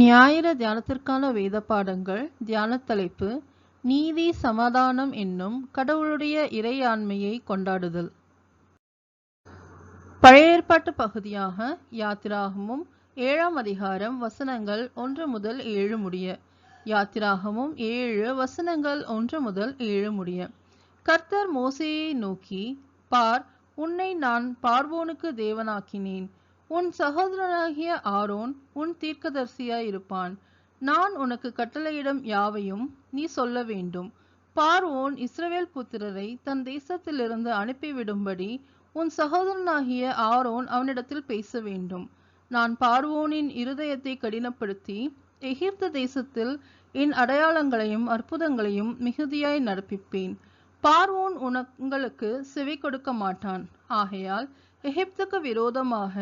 ஞாயிறு தியானத்திற்கான வேத பாடங்கள் தியான தலைப்பு நீதி சமாதானம் என்னும் கடவுளுடைய இறையாண்மையை கொண்டாடுதல். பழைய ஏற்பாட்டு பகுதியாக யாத்திராகமும் ஏழாம் அதிகாரம் வசனங்கள் ஒன்று முதல் ஏழு முடிய. யாத்திராகமும் ஏழு வசனங்கள் ஒன்று முதல் ஏழு முடிய. கர்த்தர் மோசையை நோக்கி பார் உன்னை நான் பார்வோனுக்கு தேவனாக்கினேன். உன் சகோதரனாகிய ஆரோன் உன் தீர்க்கதரிசியாய் இருப்பான் நான் உனக்கு கட்டளையிடும் யாவையும் நீ சொல்ல வேண்டும். பார்வோன் இஸ்ரவேல் புத்திரரை தன் தேசத்திலிருந்து அனுப்பிவிடும்படி உன் சகோதரனாகிய ஆரோன் அவனிடத்தில் பேச வேண்டும். நான் பார்வோனின் இருதயத்தை கடினப்படுத்தி எகிப்து தேசத்தில் என் அடையாளங்களையும் அற்புதங்களையும் மிகுதியாய் நடப்பிப்பேன். பார்வோன் உனங்களுக்கு செவி கொடுக்க மாட்டான் ஆகையால் எகிப்துக்கு விரோதமாக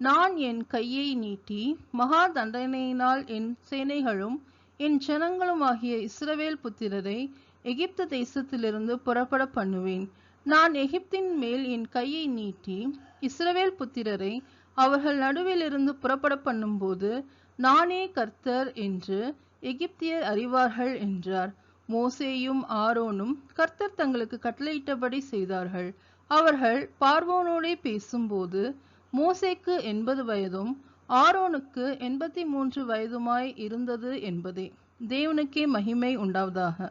நான் என் கையை நீட்டி மகா தண்டனையினால் என் சேனைகளும் என் ஜனங்களுமாகிய இஸ்ரவேல் புத்திரரை எகிப்து தேசத்திலிருந்து புறப்பட பண்ணுவேன். நான் எகிப்தின் மேல் என் கையை நீட்டி இஸ்ரவேல் புத்திரரை அவர்கள் நடுவிலிருந்து புறப்பட பண்ணும்போது நானே கர்த்தர் என்று எகிப்தியர் அறிவார்கள் என்றார். மோசேயும் ஆரோனும் கர்த்தர் தங்களுக்கு கட்டளையிட்டபடி செய்தார்கள். அவர்கள் பார்வோனோடே பேசும்போது மோசேக்கு எண்பது வயதும் ஆரோனுக்கு எண்பத்தி மூன்று வயதுமாய் இருந்தது என்பதே தேவனுக்கே மகிமை உண்டாவதாக.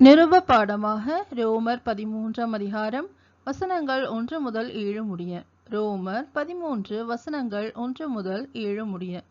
நிருப பாடமாக ரோமர் பதிமூன்றாம் அதிகாரம் வசனங்கள் ஒன்று முதல் ஏழு முடிய. ரோமர் பதிமூன்று வசனங்கள் ஒன்று முதல் ஏழு முடிய.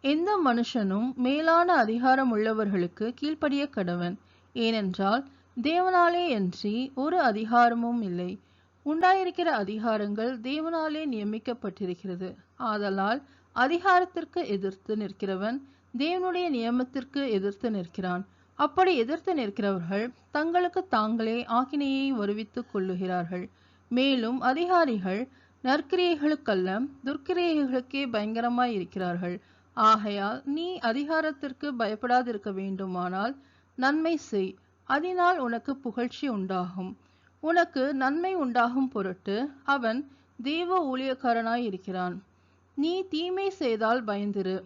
எந்த மனுஷனும் மேலான அதிகாரம் உள்ளவர்களுக்கு கீழ்ப்படிய கடவன். ஏனென்றால் தேவனாலே அன்றி ஒரு அதிகாரமும் இல்லை. உண்டாயிருக்கிற அதிகாரங்கள் தேவனாலே நியமிக்கப்பட்டிருக்கிறது. ஆதலால் அதிகாரத்திற்கு எதிர்த்து நிற்கிறவன் தேவனுடைய நியமத்திற்கு எதிர்த்து நிற்கிறான். அப்படி எதிர்த்து நிற்கிறவர்கள் தங்களுக்கு தாங்களே ஆக்கினையை வருவித்துக் கொள்ளுகிறார்கள். மேலும் அதிகாரிகள் நற்கிரியைகளுக்கல்ல துர்க்கிரியைகளுக்கே பயங்கரமாய் இருக்கிறார்கள். ஆகையால் நீ அதிகாரத்திற்கு பயப்படாதிருக்க வேண்டுமானால் நன்மை செய். அதனால் உனக்கு புகழ்ச்சி உண்டாகும். உனக்கு நன்மை உண்டாகும் பொருட்டு அவன் தெய்வ ஊழியக்காரனாய் இருக்கிறான். நீ தீமை செய்தால் பயந்திரு.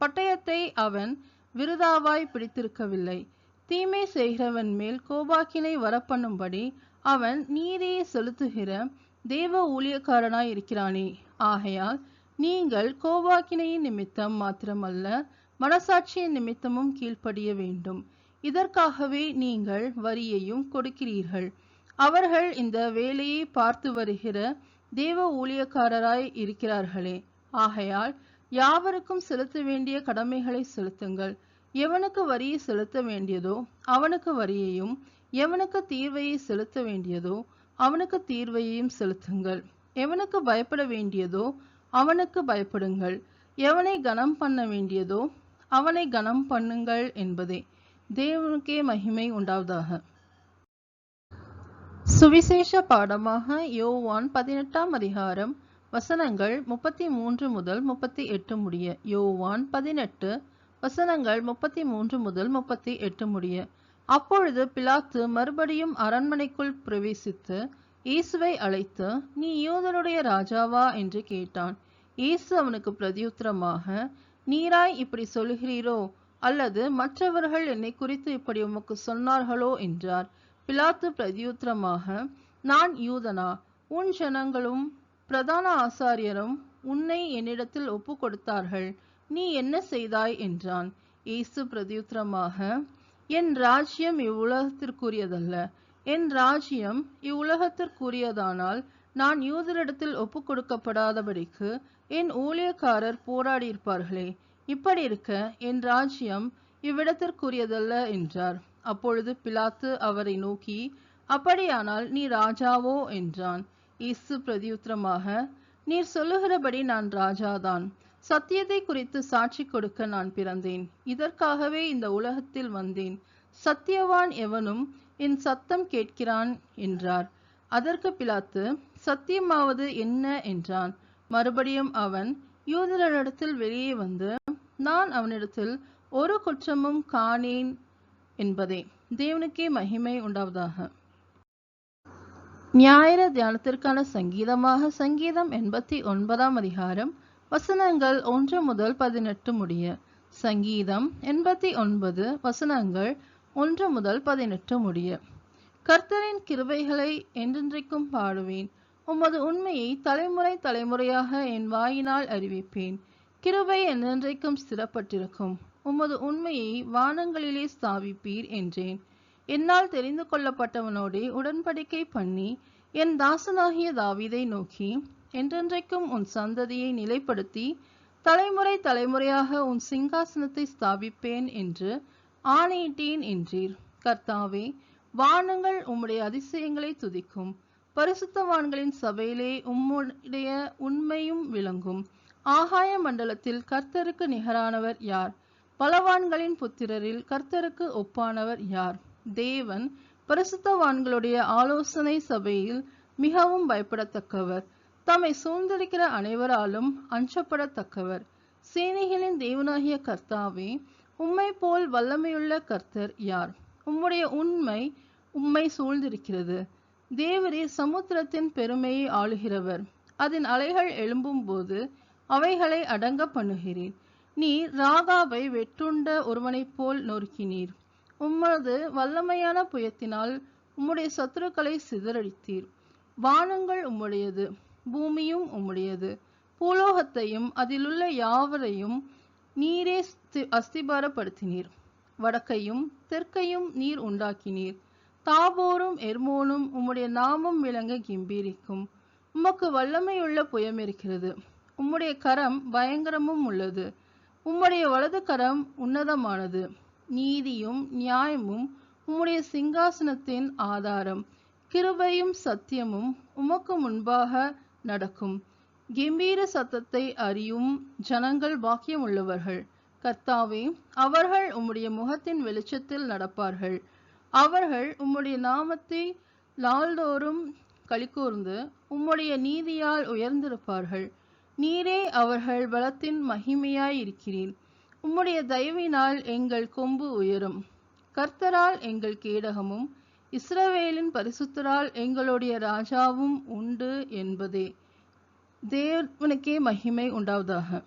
பட்டயத்தை அவன் விருதாவாய் பிடித்திருக்கவில்லை. தீமை செய்கிறவன் மேல் கோபாக்கினை வரப்பண்ணும்படி அவன் நீதியை செலுத்துகிற தேவ ஊழியக்காரனாய் இருக்கிறானே. ஆகையால் நீங்கள் கோபாக்கினையின் நிமித்தம் மாத்திரமல்ல மனசாட்சியின் நிமித்தமும் கீழ்ப்படிய வேண்டும். இதற்காகவே நீங்கள் வரியையும் கொடுக்கிறீர்கள். அவர்கள் இந்த வேலையை பார்த்து வருகிற தேவ ஊழியக்காரராய் இருக்கிறார்களே. ஆகையால் யாவருக்கும் செலுத்த வேண்டிய கடமைகளை செலுத்துங்கள். எவனுக்கு வரியை செலுத்த வேண்டியதோ அவனுக்கு வரியையும் எவனுக்கு தீர்வையை செலுத்த வேண்டியதோ அவனுக்கு தீர்வையையும் செலுத்துங்கள். எவனுக்கு பயப்பட வேண்டியதோ அவனுக்கு பயப்படுங்கள். எவனை கனம் பண்ண வேண்டியதோ அவனை கனம் பண்ணுங்கள் என்பதே தேவனுக்கே மகிமை உண்டாவதாக. சுவிசேஷ பாடமாக யோவான் பதினெட்டாம் அதிகாரம் வசனங்கள் முப்பத்தி மூன்று முதல் முப்பத்தி எட்டு முடிய. யோவான் பதினெட்டு வசனங்கள் முப்பத்தி மூன்று முதல் முப்பத்தி எட்டு முடிய. அப்பொழுது பிலாத்து மறுபடியும் அரண்மனைக்குள் பிரவேசித்து இயேசுவை அழைத்து நீ யூதனுடைய ராஜாவா? என்று கேட்டான். இயேசு அவனுக்கு பிரதியுத்தரமாக நீராய் இப்படி சொல்கிறீரோ அல்லது மற்றவர்கள் என்னை குறித்து இப்படி உமக்கு சொன்னார்களோ? என்றார். பிலாத்து பிரதியுத்தரமாக நான் யூதனா? உன் ஜனங்களும் பிரதான ஆசாரியரும் உன்னை என்னிடத்தில் ஒப்பு கொடுத்தார்கள் நீ என்ன செய்தாய்? என்றான். இயேசு பிரதியுத்தரமாக என் ராஜ்யம் இவ்வுலகத்திற்குரியதல்ல. என் ராஜ்யம் இவ்வுலகத்திற்குரியதானால் நான் யூதரிடத்தில் ஒப்பு கொடுக்கப்படாதபடிக்கு என் ஊழியக்காரர் போராடியிருப்பார்களே. இப்படி இருக்க என் ராஜ்யம் இவ்விடத்திற்குரியதல்ல என்றார். அப்பொழுது பிலாத்து அவரை நோக்கி அப்படியானால் நீ ராஜாவோ? என்றான். இயேசு பிரதியுத்திரமாக நீர் சொல்லுகிறபடி நான் ராஜாதான். சத்தியத்தை குறித்து சாட்சி கொடுக்க நான் பிறந்தேன். இதற்காகவே இந்த உலகத்தில் வந்தேன். சத்தியவான் எவனும் என் சத்தம் கேட்கிறான்? என்றார். அதற்கு பிலாத்து சத்தியமாவது என்ன? என்றான். மறுபடியும் அவன் யூதரிடத்தில் வெளியே வந்து நான் அவனிடத்தில் ஒரு குற்றமும் காணேன் என்பதே. தேவனுக்கே மகிமை உண்டாவதாக. ஞாயிறு தியானத்திற்கான சங்கீதமாக சங்கீதம் எண்பத்தி ஒன்பதாம் அதிகாரம் வசனங்கள் ஒன்று முதல் பதினெட்டு முடிய. சங்கீதம் எண்பத்தி ஒன்பது வசனங்கள் ஒன்று முதல் பதினெட்டு முடிய. கர்த்தரின் கிருபைகளை என்றென்றைக்கும் பாடுவேன். உமது உண்மையை தலைமுறை தலைமுறையாக என் வாயினால் அறிவிப்பேன். கிருபை என்றென்றைக்கும் ஸ்திரப்பட்டிருக்கும். உமது உண்மையை வானங்களிலே ஸ்தாபிப்பீர் என்றேன். என்னால் தெரிந்து கொள்ளப்பட்டவனோடே உடன்படிக்கை பண்ணி என் தாசனாகிய தாவீதை நோக்கி என்றென்றைக்கும் உன் சந்ததியை நிலைப்படுத்தி தலைமுறை தலைமுறையாக உன் சிங்காசனத்தை ஸ்தாபிப்பேன் என்று ஆணையிட்டேன் என்றீர். கர்த்தாவே வானங்கள் உம்முடைய அதிசயங்களை துதிக்கும். பரிசுத்தவான்களின் சபையிலே உம்முடைய உண்மையும் விளங்கும். ஆகாய மண்டலத்தில் கர்த்தருக்கு நிகரானவர் யார்? பலவான்களின் புத்திரரில் கர்த்தருக்கு ஒப்பானவர் யார்? தேவன் பரிசுத்தவான்களுடைய ஆலோசனை சபையில் மிகவும் பயப்படத்தக்கவர். தம்மை சூழ்ந்திருக்கிற அனைவராலும் அஞ்சப்படத்தக்கவர். சேனைகளின் தேவனாகிய கர்த்தாவே உம்மை போல் வல்லமையுள்ள கர்த்தர் யார்? உம்முடைய உண்மை உம்மை சூழ்ந்திருக்கிறது. தேவரே சமுத்திரத்தின் பெருமையை ஆளுகிறவர். அதன் அலைகள் எழும்பும் போது அவைகளை அடங்க பண்ணுகிறேன் நீர் ராகாவை வெட்டுண்ட ஒருவனைப் போல் நொறுக்கினீர். உம்மது வல்லமையான புயத்தினால் உம்முடைய சத்துருக்களை சிதறடித்தீர். வானங்கள் உம்முடையது பூமியும் உம்முடையது. பூலோகத்தையும் அதிலுள்ள யாவரையும் நீரே ஸ்தி- அஸ்திபாரப்படுத்தினீர். வடக்கையும் தெற்கையும் நீர் உண்டாக்கினீர். தாபோரும் எர்மோனும் உம்முடைய நாமம் விளங்க கிம்பீரிக்கும். உமக்கு வல்லமையுள்ள புயம் இருக்கிறது. உம்முடைய கரம் பயங்கரமும் உள்ளது. உம்முடைய வலது கரம் உன்னதமானது. நீதியும் நியாயமும் உம்முடைய சிங்காசனத்தின் ஆதாரம். கிருபையும் சத்தியமும் உமக்கு முன்பாக நடக்கும். கம்பீர சத்தத்தை அறியும் ஜனங்கள் பாக்கியம் உள்ளவர்கள் கர்த்தாவே அவர்கள் உம்முடைய முகத்தின் வெளிச்சத்தில் நடப்பார்கள். அவர்கள் உம்முடைய நாமத்தை நாள்தோறும் களிகூர்ந்து உம்முடைய நீதியால் உயர்ந்திருப்பார்கள். நீரே அவர்கள் பலத்தின் மகிமையாய் இருக்கிறீர் உம்முடைய தயவினால் எங்கள் கொம்பு உயரும். கர்த்தரால் எங்கள் கேடகமும் இஸ்ரவேலின் பரிசுத்தரால் எங்களுடைய ராஜாவும் உண்டு என்பதே. தேவனுக்கே மகிமை உண்டாவதாக.